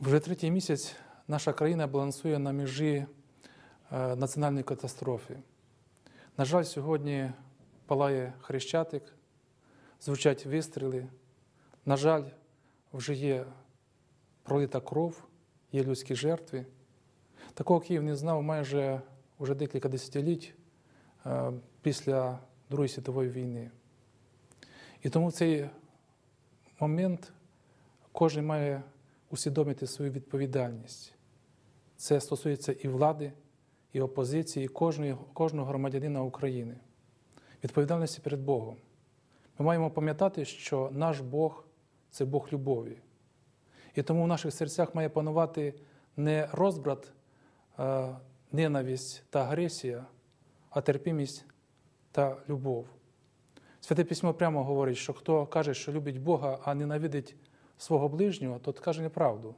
Вже третій місяць наша країна балансує на межі е, національної катастрофи. На жаль, сьогодні палає хрещатик, звучать вистріли. На жаль, вже є пролита кров, є людські жертви. Такого Київ не знав майже вже декілька десятиліть е, після Другої світової війни. І тому в цей момент кожен має усвідомити свою відповідальність. Це стосується і влади, і опозиції, і кожного, кожного громадянина України. Відповідальності перед Богом. Ми маємо пам'ятати, що наш Бог це Бог любові. І тому в наших серцях має панувати не розбрат, е, ненависть та агресія, а терпімість та любов. Святе письмо прямо говорить, що хто каже, що любить Бога, а ненавидить свого ближнього, тот каже неправду.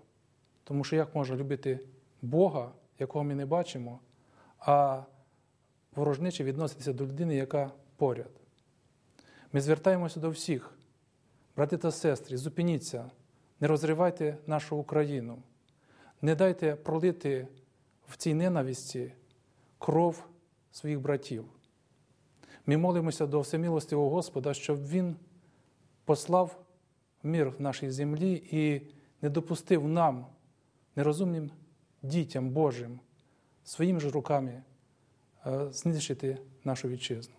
Тому що як можна любити Бога, якого ми не бачимо, а ворожниче відноситися до людини, яка поряд. Ми звертаємося до всіх, брати та сестри, зупиніться, не розривайте нашу Україну, не дайте пролити в цій ненависті кров своїх братів. Ми молимося до всемилостивого Господа, щоб Він послав мир в нашій землі і не допустив нам, нерозумним дітям Божим, своїми ж руками е, знищити нашу вітчизну.